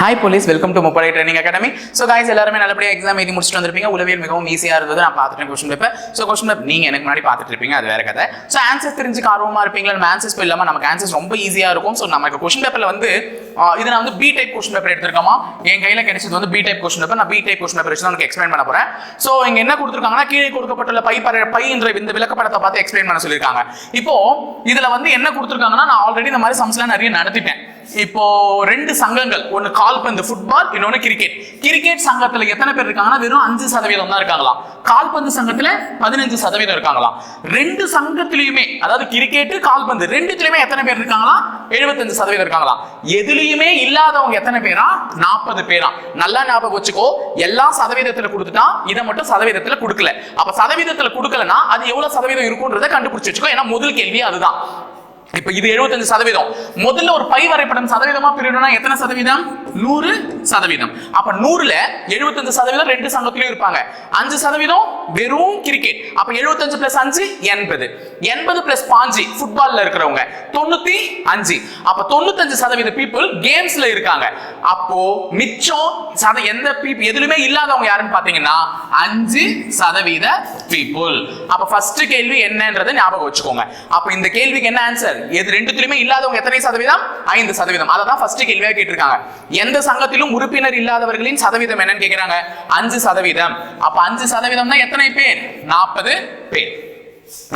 Hi police welcome to முப்படை training academy so guys எல்லாருமே நல்லபடியாக எக்ஸாம் எழுதி முடிச்சுட்டு வந்திருப்பீங்க. உளவியல் மிகவும் ஈஸியாக இருந்தது. நான் பார்த்துட்டேன் question paper so question paper நீங்கள் எனக்கு முன்னாடி பார்த்துட்டு இருப்பீங்க. அது வேற கதை. ஸோ ஆன்சர்ஸ் தெரிஞ்சுக்க ஆர்வமாக இருப்பீங்களா? நம்ம ஆன்சர்ஸ் இல்லாமல் நமக்கு ஆன்சர்ஸ் ரொம்ப ஈஸியாக இருக்கும். ஸோ நமக்கு கொஸ்டின் பேப்பரில் வந்து இது நான் வந்து பி டைப் கொஸ்டின் பேப்பர் எடுத்திருக்கோமா என் கையில் கிடைச்சது வந்து பி டைப் கொஸ்டின் பேப்பர் நான் பி டைப் கொஸ்டின் பேப்பர் வச்சு தான் எக்ஸ்பிளைன் பண்ண போகிறேன் ஸோ இங்கே என்ன கொடுத்துருக்காங்கன்னா கீழே கொடுக்கப்பட்டுள்ள பை பற பை என்ற இந்த விளக்கப்படத்தை பார்த்து எக்ஸ்பிளைன் பண்ண சொல்லியிருக்காங்க. இப்போ இதில் வந்து என்ன கொடுத்துருக்காங்கன்னா நான் ஆல்ரெடி இந்த மாதிரி சம்ஸ்லாம் நிறைய நடத்திட்டேன். இப்போ ரெண்டு சங்கங்கள். ஒன்னு கால்பந்து ஃபுட்பால் இன்னொன்னு கிரிக்கெட் கிரிக்கெட் சங்கத்துல எத்தனை பேர் இருக்காங்கன்னா வெறும் அஞ்சு சதவீதம் தான் இருக்காங்களாம். கால்பந்து சங்கத்துல பதினஞ்சு சதவீதம் இருக்காங்களாம். ரெண்டு சங்கத்திலயுமே அதாவது கிரிக்கெட் கால்பந்து ரெண்டுத்திலயுமே எத்தனை பேர் இருக்காங்களாம்? எழுபத்தஞ்சு சதவீதம் இருக்காங்களாம். எதுலயுமே இல்லாதவங்க எத்தனை பேரா? நாற்பது பேரா. நல்லா ஞாபகம் வச்சுக்கோ எல்லா சதவீதத்துல கொடுத்துட்டா இதை மட்டும் சதவீதத்துல கொடுக்கல. அப்ப சதவீதத்துல கொடுக்கலனா அது எவ்வளவு சதவீதம் இருக்கும்ன்றதை கண்டுபிடிச்சு வச்சுக்கோ. ஏன்னா முதல் கேள்வி அதுதான். இப்ப இது 75% சதவீதம். முதல்ல ஒரு பை வரைபடம் சதவீதமா பிரிக்கணும்னா எத்தனை சதவீதம்? நூறு சதவீதம். அப்ப நூறுல 75% சதவீதம் ரெண்டு சங்கத்திலயும் இருப்பாங்க. அஞ்சு சதவீதம் வெறும் கிரிக்கெட் அப்ப 75 பிளஸ் அஞ்சு எண்பது. எண்பது பிளஸ் பாஞ்சு ஃபுட்பால்ல இருக்கிறவங்க. தொண்ணூத்தி அஞ்சு. அப்ப தொண்ணூத்தஞ்சு சதவீத பீப்புள் கேம்ஸ்ல இருக்காங்க. அப்போ மிச்சம் சத எந்த பீப்புள் எதுலுமே இல்லாதவங்க யாருன்னு பாத்தீங்கன்னா அஞ்சு சதவீத பீப்புள் அப்ப ஃபர்ஸ்ட் கேள்வி என்னன்றதை ஞாபகம் வச்சுக்கோங்க. அப்ப இந்த கேள்விக்கு என்ன ஆன்சர் எது ரெண்டுத்திலுமே இல்லாதவங்க எத்தனை சதவீதம்? ஐந்து சதவீதம். அதை தான் ஃபர்ஸ்ட் கேள்வியா கேட்டிருக்காங்க. எந்த சங்கத்திலும் உறுப்பினர் இல்லாதவர்களின் சதவீதம் என்னன்னு கேட்கிறாங்க அஞ்சு சதவீதம். அப்ப அஞ்சு சதவீதம்னா எத்தனை பேர்? நாற்பது பேர்.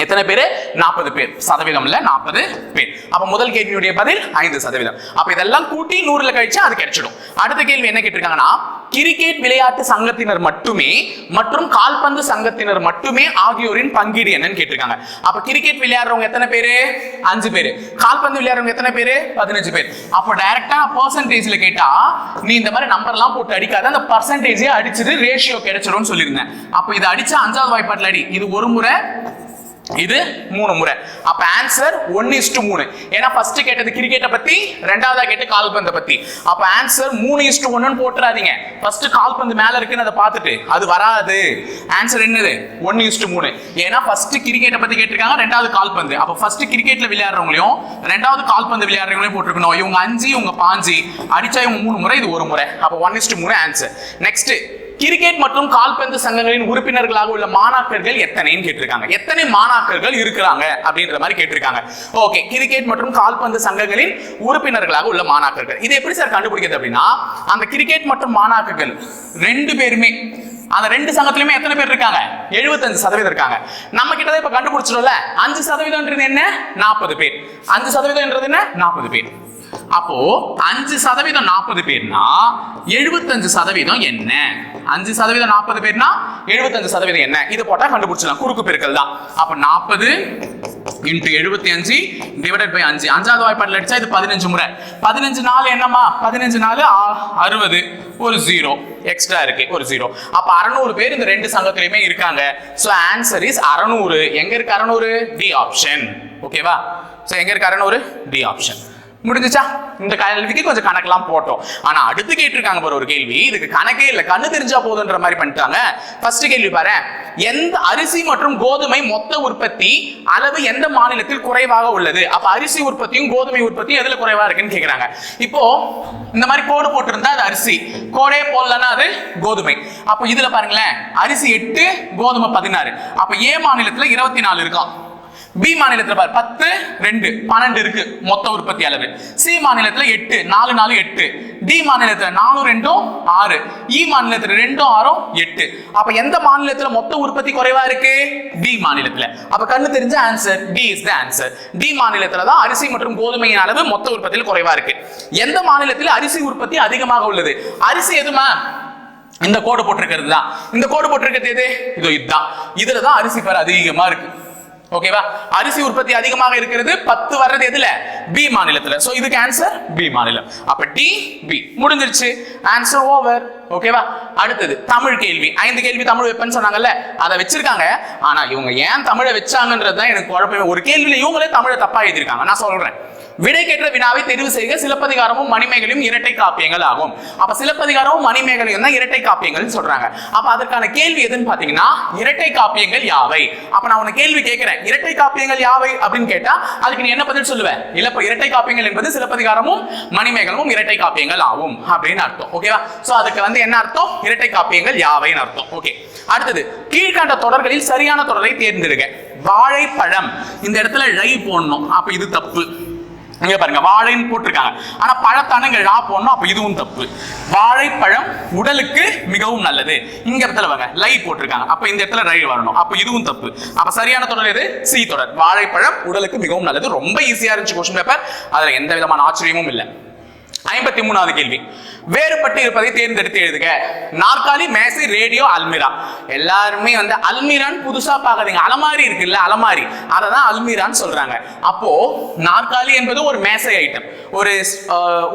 எத்தனை பேர்? நாற்பது பேர். சதவீதம் இல்ல நாற்பது பேர். அப்ப முதல் கேள்வியுடைய பதில் ஐந்து சதவீதம். அப்ப இதெல்லாம் கூட்டி நூறுல கழிச்சு அது கிடைச்சிடும். அடுத்த கேள்வி என்ன கேட்டிருக்காங்கன்னா கிரிக்கெட் விளையாட்டு சங்கத்தினர் மட்டுமே மற்றும் கால்பந்து சங்கத்தினர் மட்டுமே ஆகியோரின் பங்கீடு என்னன்னு கேட்டிருக்காங்க. அப்ப கிரிக்கெட் விளையாடுறவங்க எத்தனை பேரு? அஞ்சு பேரு. கால்பந்து விளையாடுறவங்க எத்தனை பேரு? பதினஞ்சு பேர். அப்போ டைரக்டா பர்சன்டேஜ்ல கேட்டா நீ இந்த மாதிரி நம்பர் எல்லாம் போட்டு அடிக்காத அந்த பர்சன்டேஜே அடிச்சது ரேஷியோ கிடைச்சிடும்னு சொல்லியிருந்தேன் அப்ப இதை அடிச்சா அஞ்சாவது வாய்ப்பாட்டில் அடி. இது ஒரு முறை இது மூணு முறை. அப்ப ஆன்சர் ஒன் இஸ்டு மூணு. ஏன்னா ஃபர்ஸ்ட் கேட்டது கிரிக்கெட்டை பத்தி ரெண்டாவதா கேட்டு கால்பந்தை பத்தி. அப்ப ஆன்சர் மூணு இஸ்டு ஒன்னு போட்டுறாதீங்க. ஃபர்ஸ்ட் கால்பந்து மேல இருக்குன்னு அதை பார்த்துட்டு அது வராது. ஆன்சர் என்னது? ஒன் இஸ்டு மூணு. ஏன்னா ஃபர்ஸ்ட் கிரிக்கெட்டை பத்தி கேட்டிருக்காங்க ரெண்டாவது கால்பந்து. அப்ப ஃபர்ஸ்ட் கிரிக்கெட்ல விளையாடுறவங்களையும் ரெண்டாவது கால்பந்து விளையாடுறவங்களையும் போட்டிருக்கணும். இவங்க அஞ்சு இவங்க பாஞ்சு அடிச்சா இவங்க மூணு முறை இது ஒரு முறை. அப்ப ஒன் இஸ்டு மூணு ஆன்சர் நெக்ஸ்ட் கிரிக்கெட் மற்றும் கால்பந்து சங்கங்களின் உறுப்பினர்களாக உள்ள மாணாக்கர்கள் எத்தனைன்னு கேட்டிருக்காங்க. எத்தனை மாணாக்கர்கள் இருக்கிறாங்க அப்படின்ற மாதிரி கேட்டிருக்காங்க. ஓகே கிரிக்கெட் மற்றும் கால்பந்து சங்கங்களின் உறுப்பினர்களாக உள்ள மாணாக்கர்கள். இது எப்படி சார் கண்டுபிடிக்கிறது அப்படின்னா அந்த கிரிக்கெட் மற்றும் மாணாக்கர்கள் ரெண்டு பேருமே அந்த ரெண்டு சங்கத்திலுமே எத்தனை பேர் இருக்காங்க? 75% சதவீதம் இருக்காங்க. நம்ம கிட்ட தான் இப்ப கண்டுபிடிச்சிடும்ல அஞ்சு சதவீதம்ன்றது என்ன? நாற்பது பேர். அஞ்சு சதவீதம்ன்றது என்ன? நாற்பது பேர். அப்போ அஞ்சு சதவீதம் நாற்பது பேர்னா எழுபத்தஞ்சு சதவீதம் என்ன? அஞ்சு சதவீதம் நாற்பது பேர்னா எழுபத்தஞ்சு சதவீதம் என்ன? இது போட்டா கண்டுபிடிச்சலாம் குறுக்கு பெருக்கல் தான். அப்ப நாற்பது இன்ட்டு எழுபத்தி அஞ்சு டிவைடட் பை அஞ்சு. அஞ்சாவது வாய்ப்பாட்டில் அடிச்சா இது பதினஞ்சு முறை. பதினஞ்சு நாள் என்னம்மா? பதினஞ்சு நாள் அறுபது. ஒரு ஜீரோ எக்ஸ்ட்ரா இருக்கு. ஒரு ஜீரோ அப்ப அறநூறு பேர் இந்த ரெண்டு சங்கத்திலயுமே இருக்காங்க. சோ ஆன்சர் இஸ் அறநூறு. எங்க இருக்கு அறநூறு? டி ஆப்ஷன் ஓகேவா சோ எங்க இருக்கு அறநூறு? டி ஆப்ஷன் முடிஞ்சுச்சா? இந்த கேள்விக்கு கொஞ்சம் கணக்கெல்லாம் போட்டோம். ஆனா அடுத்து கேட்டிருக்காங்க பாரு ஒரு கேள்வி. இதுக்கு கணக்கே இல்ல. கண்ணு தெரிஞ்சா போதுன்ற மாதிரி பண்ணிட்டாங்க. ஃபர்ஸ்ட் கேள்வி பாரு. எந்த அரிசி மற்றும் கோதுமை மொத்த உற்பத்தி அளவு எந்த மாநிலத்தில் குறைவாக உள்ளது? அப்ப அரிசி உற்பத்தியும் கோதுமை உற்பத்தியும் எதுல குறைவா இருக்குன்னு கேக்குறாங்க. இப்போ இந்த மாதிரி கோடு போட்டிருந்தா அது அரிசி. கோடே போடலன்னா அது கோதுமை. அப்போ இதுல பாருங்களேன். அரிசி எட்டு கோதுமை பதினாறு. அப்ப ஏ மாநிலத்துல இருபத்தி நாலு இருக்கும் பி மாநிலத்தில் பாரு பத்து ரெண்டு பன்னெண்டு இருக்கு மொத்த உற்பத்தி அளவு. சி மாநிலத்தில் எட்டு நாலு நாலு எட்டு. டி மாநிலத்தில் நாலு ரெண்டும் ஆறு. இ மாநிலத்தில் ரெண்டும் ஆறும் எட்டு. அப்ப எந்த மாநிலத்தில் மொத்த உற்பத்தி குறைவா இருக்கு? டி மாநிலத்தில். அப்ப கண்ணு தெரிஞ்ச answer D is the answer D மாநிலத்தில் தான் அரிசி மற்றும் கோதுமையின் அளவு மொத்த உற்பத்தியில் குறைவா இருக்கு. எந்த மாநிலத்தில் அரிசி உற்பத்தி அதிகமாக உள்ளது? அரிசி எதுமா இந்த கோடு போட்டிருக்கிறது தான். இந்த கோடு போட்டிருக்கிறது எது? இதோ இதுதான். இதுல தான் அரிசி பெற அதிகமா இருக்கு. ஓகேவா அரிசி உற்பத்தி அதிகமாக இருக்கிறது பத்து வர்றது எதுல? பி மாநிலத்துல. சோ இதுக்கு ஆன்சர் பி மாநிலம். அப்ப டி பி முடிஞ்சிருச்சு. ஆன்சர் ஓவர் ஓகேவா அடுத்தது தமிழ் கேள்வி. ஐந்து கேள்வி தமிழ் வைப்பேன்னு சொன்னாங்கல்ல அதை வச்சிருக்காங்க. ஆனா இவங்க ஏன் தமிழை வச்சாங்கன்றது தான் எனக்கு குழப்பமே. ஒரு கேள்வியில இவங்களே தமிழை தப்பா எழுதியிருக்காங்க. நான் சொல்றேன். விடை கேட்ட வினாவை தெரிவு செய்க. சிலப்பதிகாரமும் மணிமேகலையும் இரட்டை காப்பியங்கள் ஆகும் அப்ப சிலப்பதிகாரமும் மணிமேகலையும் தான் இரட்டை காப்பியங்கள் சொல்றாங்க. அப்ப அதற்கான கேள்வி எதுன்னு பாத்தீங்கன்னா இரட்டை காப்பியங்கள் யாவை? அப்ப நான் உனக்கு கேள்வி கேட்கிறேன். இரட்டை காப்பியங்கள் யாவை அப்படின்னு கேட்டா அதுக்கு நீ என்ன பதில் சொல்லுவேன் இல்ல இரட்டை காப்பியங்கள் என்பது சிலப்பதிகாரமும் மணிமேகலமும் இரட்டை காப்பியங்கள் ஆகும் அப்படின்னு அர்த்தம். ஓகேவா சோ அதுக்கு வந்து என்ன அர்த்தம்? இரட்டை காப்பியங்கள் யாவைன்னு அர்த்தம். ஓகே அடுத்தது கீழ்கண்ட தொடர்களில் சரியான தொடரை தேர்ந்தெடுங்க வாழைப்பழம். இந்த இடத்துல ழை போடணும். அப்ப இது தப்பு. இங்க பாருங்க வாழைன்னு போட்டிருக்காங்க. ஆனா பழத்தான இங்க லா போடணும் அப்ப இதுவும் தப்பு. வாழைப்பழம் உடலுக்கு மிகவும் நல்லது. இங்க இடத்துல வாங்க லை போட்டிருக்காங்க. அப்ப இந்த இடத்துல ரை வரணும். அப்ப இதுவும் தப்பு. அப்ப சரியான தொடர் எது? சி தொடர். வாழைப்பழம் உடலுக்கு மிகவும் நல்லது. ரொம்ப ஈஸியா இருந்துச்சு கொஸ்டின் பேப்பர் அதுல எந்த விதமான ஆச்சரியமும் இல்லை. ஐம்பத்தி மூணாவது கேள்வி. வேறுபட்டு இருப்பதை தேர்ந்தெடுத்து எழுதுக. நாற்காலி மேசை ரேடியோ அல்மிரா. எல்லாருமே வந்து அல்மிரான்னு புதுசா பார்க்காதீங்க. அலமாரி இருக்குல்ல அலமாரி. அதை தான் அல்மிரான்னு சொல்றாங்க. அப்போ நாற்காலி என்பது ஒரு மேசை ஐட்டம் ஒரு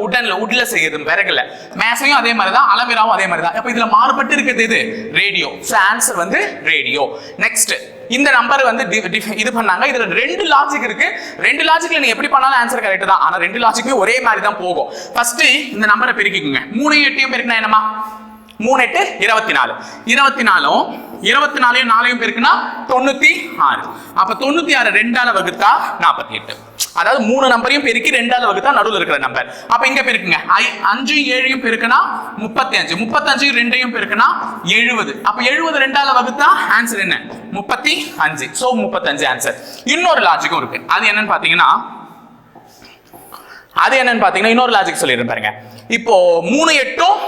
உடன்ல உட்ல செய்யறது விறகுல. மேசையும் அதே மாதிரி தான் அலமிராவும் அதே மாதிரி தான் அப்போ இதுல மாறுபட்டு இருக்கிறது இது ரேடியோ. ஆன்சர் வந்து ரேடியோ. நெக்ஸ்ட் இந்த நம்பர் வந்து டி- இது பண்ணாங்க. இதுல ரெண்டு லாஜிக் இருக்கு. ரெண்டு லாஜிக்ல நீங்க எப்படி பண்ணாலும் ஆன்சர் கரெக்ட் தான். ஆனா ரெண்டு லாஜிக்குமே ஒரே மாதிரி தான் போகும். ஃபர்ஸ்ட் இந்த நம்பரை பெருக்கிக்கோங்க. மூணு எட்டையும் பெருக்கினா என்னமா மூணு எட்டு இருபத்தி நாலு இருபத்தி நாலும் இருபத்தி நாலையும் நாலையும் பெருக்குனா தொண்ணூத்தி ஆறு. அப்ப தொண்ணூத்தி ஆறு ரெண்டால வகுத்தா நாற்பத்தி எட்டு. அதாவது மூணு நம்பரையும் பெருக்கி ரெண்டால வகுத்தா நடுவில் இருக்கிற நம்பர் அப்ப இங்க பெருக்குங்க. ஐ அஞ்சு ஏழையும் பெருக்குனா முப்பத்தி அஞ்சு முப்பத்தஞ்சு ரெண்டையும் பெருக்குனா எழுபது. அப்ப எழுபது ரெண்டால வகுத்தா ஆன்சர் என்ன? முப்பத்தி அஞ்சு. சோ முப்பத்தஞ்சு ஆன்சர் இன்னொரு லாஜிக்கும் இருக்கு. அது என்னன்னு பாத்தீங்கன்னா அது என்னன்னு பாத்தீங்கன்னா இன்னொரு லாஜிக் சொல்லிடுறேன் பாருங்க. இப்போ மூணு எட்டும்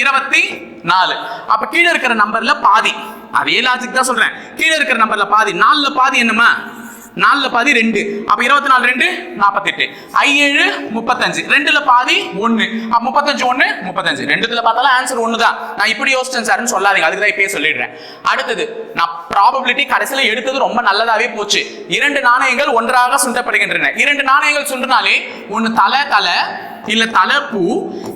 இருபத்தி நாலு. அப்ப கீழே இருக்கிற நம்பர்ல பாதி. அதே லாஜிக் தான் சொல்றேன். கீழே இருக்கிற நம்பர்ல பாதி. நாலுல பாதி என்னமா நாலுல பாதி ரெண்டு. அப்ப இருபத்தி நாலு ரெண்டு நாற்பத்தெட்டு ஐ ஏழு முப்பத்தஞ்சு. ரெண்டுல பாதி ஒண்ணு. அப்ப முப்பத்தஞ்சு ஒண்ணு முப்பத்தஞ்சு. ரெண்டுத்துல பார்த்தாலும் ஆன்சர் ஒன்று தான் நான் இப்படி யோசிச்சேன் சார்னு சொல்லாதீங்க. அதுக்கு தான் இப்பயே சொல்லிடுறேன். அடுத்தது நான் ப்ராபபிலிட்டி கடைசியில எடுத்தது ரொம்ப நல்லதாவே போச்சு. இரண்டு நாணயங்கள் ஒன்றாக சுண்டப்படுகின்றன. இரண்டு நாணயங்கள் சுண்டினாலே ஒன்று தலை தலை இல்ல தலை பூ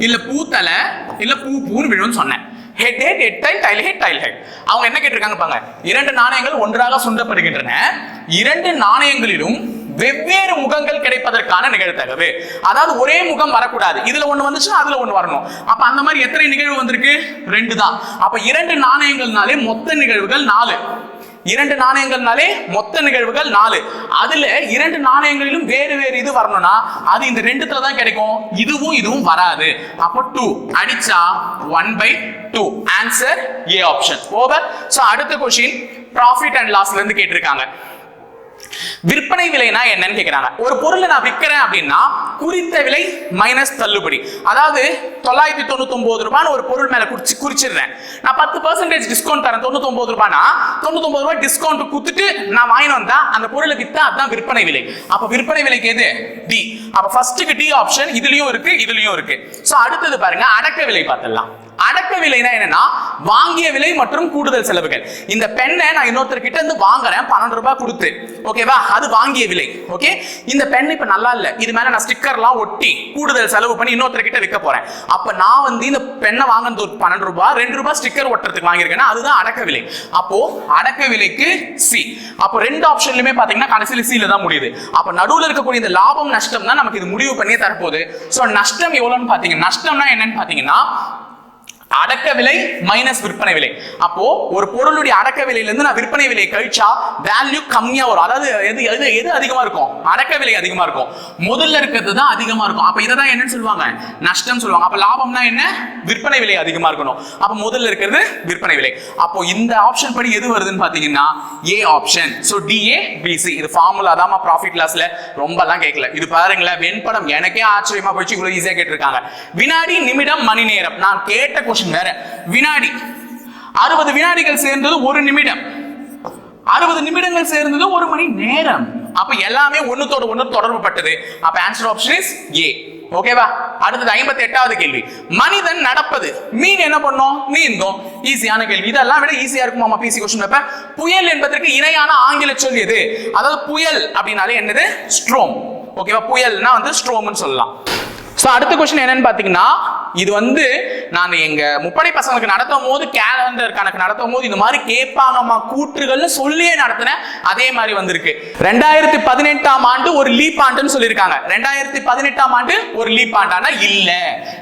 இல்ல பூ தலை இல்ல பூ பூன்னு விழுன்னு சொன்னேன். Head head head tail tail head tail head அவங்க என்ன கேட்டிருக்காங்க பாங்க இரண்டு நாணயங்கள் ஒன்றாக சுண்டப்படுகின்றன. இரண்டு நாணயங்களிலும் வெவ்வேறு முகங்கள் கிடைப்பதற்கான நிகழ்தகவு. அதாவது ஒரே முகம் வரக்கூடாது. இதுல ஒண்ணு வந்துச்சுன்னா அதுல ஒண்ணு வரணும். அப்ப அந்த மாதிரி எத்தனை நிகழ்வு வந்திருக்கு? ரெண்டு தான் அப்ப இரண்டு நாணயங்கள்னாலே மொத்த நிகழ்வுகள் நாலு. இரண்டு நாணயங்கள்னாலே மொத்த நிகழ்வுகள் நாலு. அதுல இரண்டு நாணயங்களிலும் வேறு வேறு இது வரணும்னா அது இந்த ரெண்டுத்துல தான் கிடைக்கும். இதுவும் இதுவும் வராது. அப்போ டூ அடிச்சா one by two answer A option over so அடுத்த கொஸ்டின் ப்ராஃபிட் அண்ட் லாஸ்ல இருந்து கேட்டிருக்காங்க. விற்பனை விலைனா என்னன்னு கேக்குறாங்க. ஒரு பொருளை நான் விற்கிறேன் அப்படின்னா குறித்த விலை மைனஸ் தள்ளுபடி. அதாவது தொள்ளாயிரத்தி தொண்ணூத்தி ஒன்பது ரூபான்னு ஒரு பொருள் மேல குறிச்சு குறிச்சிடுறேன். நான் பத்து பர்சன்டேஜ் டிஸ்கவுண்ட் தரேன் தொண்ணூத்தி ஒன்பது ரூபாய்னா தொண்ணூத்தி ஒன்பது ரூபாய் டிஸ்கவுண்ட் குத்துட்டு நான் வாங்கி வந்தா அந்த பொருளை வித்தா அதுதான் விற்பனை விலை. அப்ப விற்பனை விலைக்கு எது? டி அப்ப ஃபர்ஸ்ட்டுக்கு டி ஆப்ஷன் இதுலயும் இருக்கு இதுலயும் இருக்கு. சோ அடுத்தது பாருங்க அடக்க விலை பார்த்துடலாம். அடக்க விலைனா என்னன்னா வாங்கிய விலை மற்றும் கூடுதல் செலவுகள். இந்த பெண்ணை நான் இன்னொருத்தர் கிட்ட இருந்து வாங்குறேன் பன்னெண்டு ரூபாய் கொடுத்து. ஓகேவா அது வாங்கிய விலை. ஓகே இந்த பென் இப்ப நல்லா இல்ல. இது மேல நான் ஸ்டிக்கர்லாம் ஒட்டி கூடுதல் செலவு பண்ணி இன்னொருத்தர் கிட்ட விற்க போறேன். அப்ப நான் வந்து இந்த பெண்ணை வாங்கினது ஒரு பன்னெண்டு ரூபாய் ரெண்டு ரூபாய் ஸ்டிக்கர் ஒட்டுறதுக்கு வாங்கியிருக்கேன்னா அதுதான் அடக்க விலை. அப்போ அடக்க விலைக்கு சி அப்போ ரெண்டு ஆப்ஷன்லயுமே பாத்தீங்கன்னா கடைசியில் சில தான் முடியுது. அப்ப நடுவில் இருக்கக்கூடிய இந்த லாபம் நஷ்டம் தான் நமக்கு இது முடிவு பண்ணியே தரப்போகுது. ஸோ நஷ்டம் எவ்வளோன்னு பாத்தீங்கன்னா நஷ்டம்னா என்னன்னு பாத்தீங்கன்னா அடக்க விலை மைனஸ் விற்பனை விலை. அப்போ ஒரு பொருளுடைய அடக்க விலையில இருந்து நான் விற்பனை விலையை கழிச்சா வேல்யூ கம்மியா வரும். அதாவது எது எது எது அதிகமா இருக்கும்? அடக்க விலை அதிகமா இருக்கும். முதல்ல இருக்கிறது தான் அதிகமா இருக்கும். அப்ப இதை தான் என்னன்னு சொல்லுவாங்க? நஷ்டம் சொல்லுவாங்க. அப்ப லாபம்னா என்ன? விற்பனை விலை அதிகமா இருக்கணும். அப்ப முதல்ல இருக்கிறது விற்பனை விலை. அப்போ இந்த ஆப்ஷன் படி எது வருதுன்னு பாத்தீங்கன்னா ஏ ஆப்ஷன் சோ டிஏ பிசி இது ஃபார்முலா தான் ப்ராஃபிட் லாஸ்ல ரொம்பலாம் கேட்கல இது பாருங்களேன் வெண்படம். எனக்கே ஆச்சரியமா போயிடுச்சு. இவ்வளவு ஈஸியா கேட்டிருக்காங்க. வினாடி நிமிடம் மணி நேரம். நான் கேட்ட கொஸ்டின் வேற. வினாடி. அறுபது வினாடிகள் சேர்ந்தது ஒரு நிமிடம். அறுபது நிமிடங்கள் சேர்ந்தது ஒரு மணி நேரம். அப்ப எல்லாமே ஒன்னுத்தோட ஒண்ணு தொடர்பு பட்டது அப்ப ஆன்சர் ஆப்ஷன் இஸ் ஏ ஓகேவா அடுத்தது ஐம்பத்தி எட்டாவது கேள்வி. மனிதன் நடப்பது. மீன் என்ன பண்ணும்? நீந்தும். ஈஸியான கேள்வி. இதெல்லாம் விட ஈஸியா இருக்குமாமா பிசி கொஸ்டின் வைப்ப புயல் என்பதற்கு இணையான ஆங்கில சொல் எது? அதாவது புயல் அப்படின்னாலே என்னது? ஸ்ட்ரோம் ஓகேவா புயல்னா வந்து ஸ்ட்ரோம்னு சொல்லலாம். ஸோ அடுத்த கொஸ்டின் என்னன்னு பார்த்தீங்கன்னா இது வந்து நான் எங்க முப்படை பசங்களுக்கு நடத்தும் போது கேலண்டர் கணக்கு நடத்தும் போது இந்த மாதிரி கேட்பாங்கம்மா கூற்றுகள்னு சொல்லியே நடத்தினேன் அதே மாதிரி வந்திருக்கு. ரெண்டாயிரத்தி பதினெட்டாம் ஆண்டு ஒரு லீப் ஆண்டுன்னு சொல்லியிருக்காங்க. ரெண்டாயிரத்தி பதினெட்டாம் ஆண்டு ஒரு லீப் ஆண்டானா? இல்ல.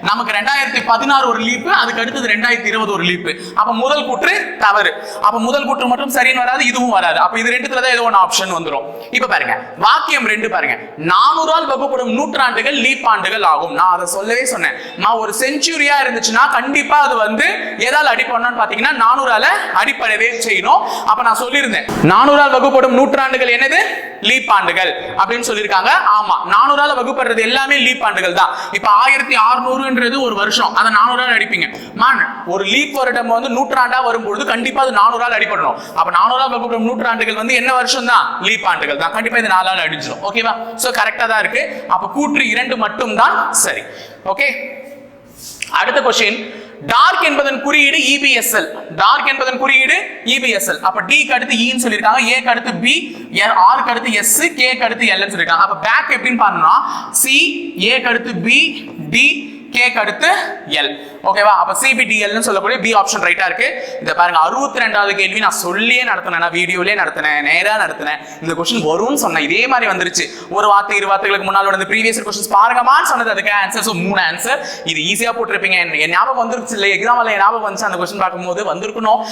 நமக்கு ரெண்டாயிரத்தி பதினாறு ஒரு லீப்பு அதுக்கு அடுத்தது ரெண்டாயிரத்தி இருபது ஒரு லீப்பு அப்ப முதல் கூற்று தவறு. அப்ப முதல் கூற்று மட்டும் சரின்னு வராது இதுவும் வராது. அப்ப இது ரெண்டுத்துல தான் ஏதோ ஒன்று ஆப்ஷன் வந்துடும் இப்ப பாருங்க. வாக்கியம் ரெண்டு பாருங்க. நானூறால் வகுப்படும் நூற்றாண்டுகள் லீப் ஆண்டுகள் ஆகும். நான் அதை சொல்லவே சொன்னேன். நான் ஒரு செஞ்சுரியா இருந்துச்சுன்னா கண்டிப்பா அது வந்து எதால் அடிப்படணும்னு பாத்தீங்கன்னா நானூறால அடிப்படவே செய்யணும். அப்ப நான் சொல்லியிருந்தேன். நானூறால் வகுப்படும் நூற்றாண்டுகள் என்னது? லீப் ஆண்டுகள் அப்படின்னு சொல்லியிருக்காங்க. ஆமா நானூறால வகுப்படுறது எல்லாமே லீப் ஆண்டுகள் தான். இப்ப ஆயிரத்தி அறுநூறுன்றது ஒரு வருஷம். அதை நானூறால் அடிப்பீங்க. மான் ஒரு லீப் வருடம் வந்து நூற்றாண்டா வரும்பொழுது கண்டிப்பா அது நானூறால் அடிப்படணும் அப்ப நானூறால் வகுப்படும் நூற்றாண்டுகள் வந்து என்ன வருஷம் தான்? லீப் ஆண்டுகள் தான். கண்டிப்பா இது நாலால் அடிச்சிடும் ஓகேவா சோ கரெக்டா தான் இருக்கு. அப்ப கூற்று இரண்டு மட்டும் தான் சரி ஓகே அடுத்த கொஸ்டின் டார்க் என்பதன் குறியீடு இபிஎஸ்எல் டார்க் என்பதன் குறியீடு இபிஎஸ்எல் அப்ப டி அடுத்து இன்னு ன்னு சொல்லிருக்காங்க A அடுத்து பி ஆர் அடுத்து எஸ் கே அடுத்து L சொல்லிருக்காங்க அப்ப பேக் எப்படின்னு பாருங்கன்னா சி ஏ அடுத்து பி டி கேக்கு அடுத்து எல் ஓகேவா அப்ப சிபிடிஎல்னு சொல்லக்கூடிய பி ஆப்ஷன் ரைட்டா இருக்கு. இந்த பாருங்க. அறுபத்தி ரெண்டாவது கேள்வி நான் சொல்லியே நடத்தினேன். நான் வீடியோலயே நடத்தினேன். நேரா நடத்தினேன். இந்த கொஸ்டின் வரும்னு சொன்னேன். இதே மாதிரி வந்துருச்சு. ஒரு வார்த்தை இரு வார்த்தைகளுக்கு முன்னால் வந்து ப்ரீவியஸ் கொஸ்டின்ஸ் பாருங்கமான்னு சொன்னது. அதுக்கு ஆன்சர் ஸோ மூணு ஆன்சர் இது ஈஸியா போட்டிருப்பீங்க. என் ஞாபகம் வந்துருச்சு இல்லை எக்ஸாம்ல என் ஞாபகம் வந்துச்சு. அந்த கொஸ்டின் பார்க்கும்போது வந்திருக்கணும்.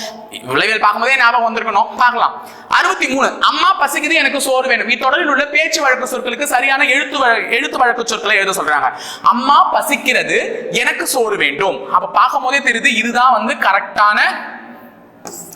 விளைவியல் பார்க்கும்போதே ஞாபகம் வந்திருக்கணும். பார்க்கலாம். அறுபத்தி மூணு அம்மா பசிக்குது எனக்கு சோறு வேணும். இத்தொடரில் உள்ள பேச்சு வழக்கு சொற்களுக்கு சரியான எழுத்து எழுத்து வழக்கு சொற்களை எழுத சொல்றாங்க. அம்மா பசிக்கிறது. எனக்கு சோறு வேண்டும். அப்ப பார்க்கும் போதே தெரியுது இதுதான் வந்து கரெக்டான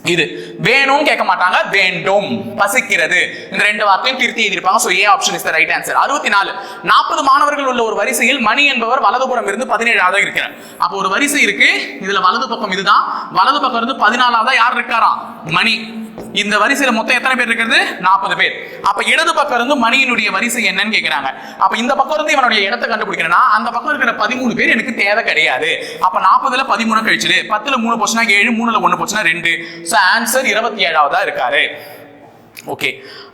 இது. வேணும் கேட்க மாட்டாங்க வேண்டும். பசிக்கிறது. இந்த ரெண்டு வார்த்தையும் திருத்தி எழுதியிருப்பாங்க. So A option is the right answer அறுபத்தி நாலு நாற்பது மாணவர்கள் உள்ள ஒரு வரிசையில் மணி என்பவர் வலதுபுறம் இருந்து பதினேழாவது இருக்கிறார். அப்போ ஒரு வரிசை இருக்கு. இதுல வலது பக்கம் இதுதான். வலது பக்கம் இருந்து பதினாலாவதா யார் இருக்காராம்? மணி. இந்த வரிசையில மொத்தம் எத்தனை பேர் இருக்கிறது? நாற்பது பேர். அப்ப இடது பக்கம் இருந்து மணியினுடைய வரிசை என்னன்னு கேக்குறாங்க. அப்ப இந்த பக்கம் இருந்து இவனுடைய இடத்தை கண்டுபிடிக்கிறேன்னா அந்த பக்கம் இருக்கிற பதிமூணு பேர் எனக்கு தேவை கிடையாது. அப்ப நாற்பதுல பதிமூணு கழிச்சிடு. பத்துல மூணு போச்சுன்னா ஏழு மூணுல ஒண்ணு போச்சுன்னா ரெண்டு. ஸோ ஆன்சர் இருபத்தி ஏழாவதா இருக்காரு. ஓகே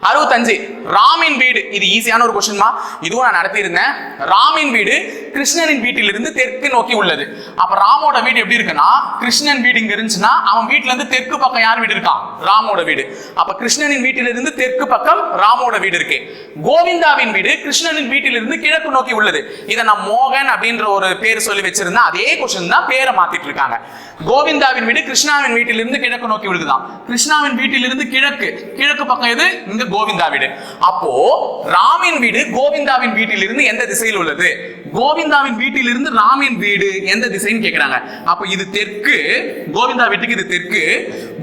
அறுபத்தஞ்சு. ராமின் வீடு. இது ஈஸியான ஒரு கொஸ்டின்மா இதுவும் நான் நடத்தியிருந்தேன். ராமின் வீடு கிருஷ்ணனின் வீட்டிலிருந்து தெற்கு நோக்கி உள்ளது. அப்ப ராமோட வீடு எப்படி இருக்குன்னா கிருஷ்ணன் வீடு இங்க இருந்துச்சுன்னா அவன் வீட்ல இருந்து தெற்கு பக்கம் யார் வீடு இருக்கான் ராமோட வீடு. அப்ப கிருஷ்ணனின் வீட்டிலிருந்து தெற்கு பக்கம் ராமோட வீடு இருக்கு. கோவிந்தாவின் வீடு கிருஷ்ணனின் வீட்டிலிருந்து கிழக்கு நோக்கி உள்ளது. இதை நான் மோகன் அப்படின்ற ஒரு பேர் சொல்லி வச்சிருந்தேன். அதே கொஸ்டின் தான் பேரை மாத்திட்டு இருக்காங்க. கோவிந்தாவின் வீடு கிருஷ்ணாவின் வீட்டிலிருந்து கிழக்கு நோக்கி விழுதுதான் கிருஷ்ணாவின் வீட்டிலிருந்து கிழக்கு. கிழக்கு பக்கம் எது? இங்க கோவிந்தா வீடு அப்போ ராமின் வீடு கோவிந்தாவின் வீட்டிலிருந்து எந்த திசையில் உள்ளது? கோவிந்தாவின் வீட்டிலிருந்து ராமின் வீடு எந்த திசைன்னு கேக்குறாங்க. அப்ப இது தெற்கு கோவிந்தா வீட்டுக்கு இது தெற்கு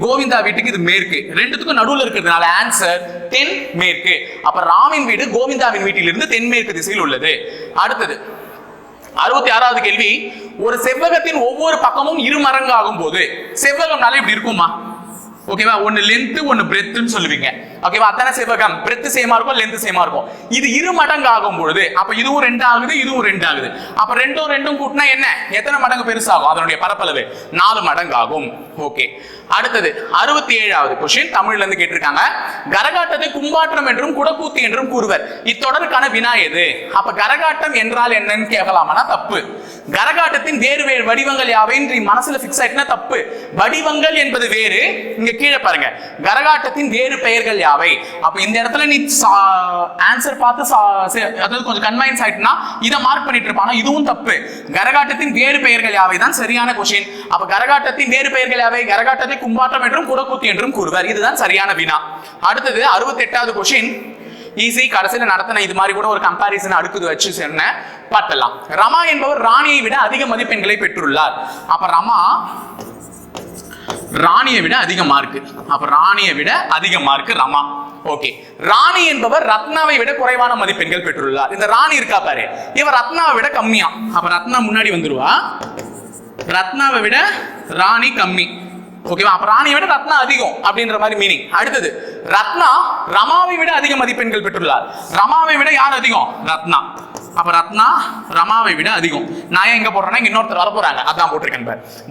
கோவிந்தா வீட்டுக்கு இது மேற்கு. ரெண்டுத்துக்கும் நடுவில் இருக்கிறதுனால ஆன்சர் தென் மேற்கு. அப்ப ராமின் வீடு கோவிந்தாவின் வீட்டிலிருந்து தென்மேற்கு திசையில் உள்ளது. அடுத்தது அறுபத்தி ஆறாவது கேள்வி. ஒரு செவ்வகத்தின் ஒவ்வொரு பக்கமும் இரு மரங்கு ஆகும் போது செவ்வகம்னால இப்படி இருக்குமா? ஓகேவா? ஒன்னு லென்த் ஒன்னு பிரெத்துன்னு சொல்லுவீங்க. ஓகேவா அத்தனை செவ்வகம் பிரெத்து சேமா இருக்கும் லென்த் சேமா இருக்கும். இது இரு மடங்கு ஆகும் பொழுது அப்ப இதுவும் ரெண்டு ஆகுது இதுவும் ரெண்டு ஆகுது அப்ப ரெண்டும் ரெண்டும் கூட்டினா என்ன? எத்தனை மடங்கு பெருசாகும்? அதனுடைய பரப்பளவு நாலு மடங்கு ஆகும் ஓகே அடுத்தது அறுபத்தி ஏழாவது கொஸ்டின் தமிழ்ல இருந்து கேட்டிருக்காங்க. கரகாட்டத்தை கும்பாட்டம் என்றும் குடக்கூத்து என்றும் கூறுவர். இத்தொடருக்கான வினா எது? அப்ப கரகாட்டம் என்றால் என்னன்னு கேட்கலாமா தப்பு. கரகாட்டத்தின் வேறு வேறு வடிவங்கள் யாவை மனசுல பிக்ஸ் ஆயிட்டுனா தப்பு. வடிவங்கள் என்பது வேறு. இங்க கீழே பாருங்க. கரகாட்டத்தின் வேறு பெயர்கள் யாவை? அப்ப இந்த இடத்துல நீ ஆன்சர் பார்த்து அதாவது கொஞ்சம் கன்வைன்ஸ் ஆயிட்டுனா இதை மார்க் பண்ணிட்டு இருப்பானா. இதுவும் தப்பு. கரகாட்டத்தின் வேறு பெயர்கள் யாவை? தான் சரியான கொஷின் அப்ப கரகாட்டத்தின் வேறு பெயர்கள் யாவை? கரகாட்டத்தை கும்பாட்டம் என்றும் குடக்கூத்து என்றும் கூறுவார். இதுதான் சரியான வினா. அடுத்தது அறுபத்தி எட்டாவது கொஷின் ஈஸி கடைசியில நடத்தின இது மாதிரி கூட ஒரு கம்பாரிசன் அடுக்குது வச்சு சொன்னேன் பார்த்தலாம் ரமா என்பவர் ராணியை விட அதிக மதிப்பெண்களை பெற்றுள்ளார். அப்ப ரமா ராணியை விட அதிக மார்க் அப்ப ராணியை விட அதிக மார்க் ரமா. ஓகே ராணி என்பவர் ரத்னாவை விட குறைவான மதிப்பெண்கள் பெற்றுள்ளார். இந்த ராணி இருக்கா பாரு. இவர் ரத்னாவை விட கம்மியா. அப்ப ரத்னா முன்னாடி வந்துருவா. ரத்னாவை விட ராணி கம்மி. ஓகேவா அப்ப ராணியை விட ரத்னா அதிகம் அப்படின்ற மாதிரி மீனிங் அடுத்தது ரத்னா ரமாவை விட அதிக மதிப்பெண்கள் பெற்றுள்ளார். ரமாவை விட யார் அதிகம்? ரத்னா. அப்ப ரத்னா ரமாவை விட அதிகம். நான் ஏன் எங்க போடுறேன்னா இன்னொருத்தர் வர போறாங்க. அதான் போட்டிருக்கேன்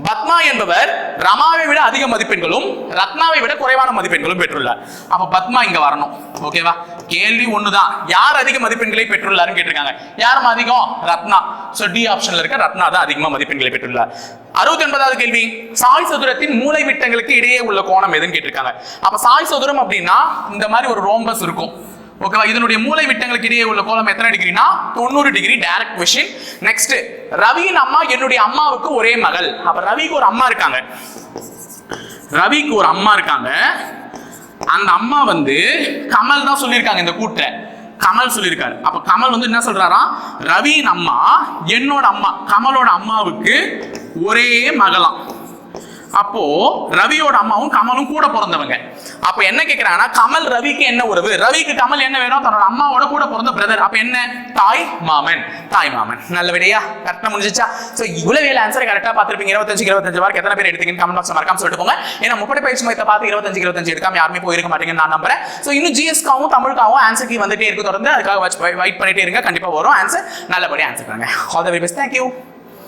பத்மா என்பவர் ரமாவை விட அதிக மதிப்பெண்களும் ரத்னாவை விட குறைவான மதிப்பெண்களும் பெற்றுள்ளார். அப்ப பத்மா இங்க வரணும். ஓகேவா கேள்வி ஒண்ணுதான். யார் அதிக மதிப்பெண்களை பெற்றுள்ளாருன்னு கேட்டிருக்காங்க. யாரும் அதிகம்? ரத்னா. சோ டி ஆப்ஷன்ல இருக்க ரத்னா தான் அதிகமா மதிப்பெண்களை பெற்றுள்ளார். அறுபத்தி ஒன்பதாவது கேள்வி. சாய் சதுரத்தின் மூலை விட்டங்களுக்கு இடையே உள்ள கோணம் எதுன்னு கேட்டிருக்காங்க. அப்ப சாய் சதுரம் அப்படின்னா இந்த மாதிரி ஒரு ரோம்பஸ் இருக்கும். ஓகேவா? இதனுடைய மூளை விட்டங்களுக்கு இடையே உள்ள கோலம் எத்தனை டிகிரினா? தொண்ணூறு டிகிரி டைரக்ட் கொஷின் நெக்ஸ்ட் ரவியின் அம்மா என்னுடைய அம்மாவுக்கு ஒரே மகள். அப்ப ரவிக்கு ஒரு அம்மா இருக்காங்க. ரவிக்கு ஒரு அம்மா இருக்காங்க. அந்த அம்மா வந்து கமல் தான் சொல்லியிருக்காங்க இந்த கூட்ட கமல் சொல்லியிருக்காரு. அப்ப கமல் வந்து என்ன சொல்றாராம் ரவியின் அம்மா என்னோட அம்மா கமலோட அம்மாவுக்கு ஒரே மகளாம் அப்போ ரவியோட அம்மாவும் கமலும் கூட பிறந்தவங்க. அப்ப என்ன கேக்குறாங்கன்னா கமல் ரவிக்கு என்ன உறவு? ரவிக்கு கமல் என்ன வேணும்? தன்னோட அம்மாவோட கூட பிறந்த பிரதர் அப்ப என்ன? தாய் மாமன். தாய் மாமன். நல்ல விடையா கரெக்டா முடிஞ்சிச்சா? சோ இவ்வளவு வேலை ஆன்சர் கரெக்டா பார்த்திருப்பீங்க. இருபத்தஞ்சு இருபத்தஞ்சு மார்க் எத்தனை பேர் எடுத்தீங்கன்னு கமெண்ட் பாக்ஸ் மறக்காம சொல்லிட்டு போங்க. ஏன்னா முப்படை பயிற்சி மையத்தை பார்த்து இருபத்தஞ்சு இருபத்தஞ்சு எடுக்காம யாருமே போயிருக்க மாட்டீங்கன்னு நான் நம்புறேன். சோ இன்னும் ஜிஎஸ்காவும் தமிழுக்காவும் ஆன்சர் கீ வந்துட்டே இருக்கு. தொடர்ந்து அதுக்காக வெயிட் பண்ணிட்டே இருங்க. கண்டிப்பா வரும். ஆன்சர் நல்லபடியா ஆன்சர் பண்ணுங்க. All the very best thank you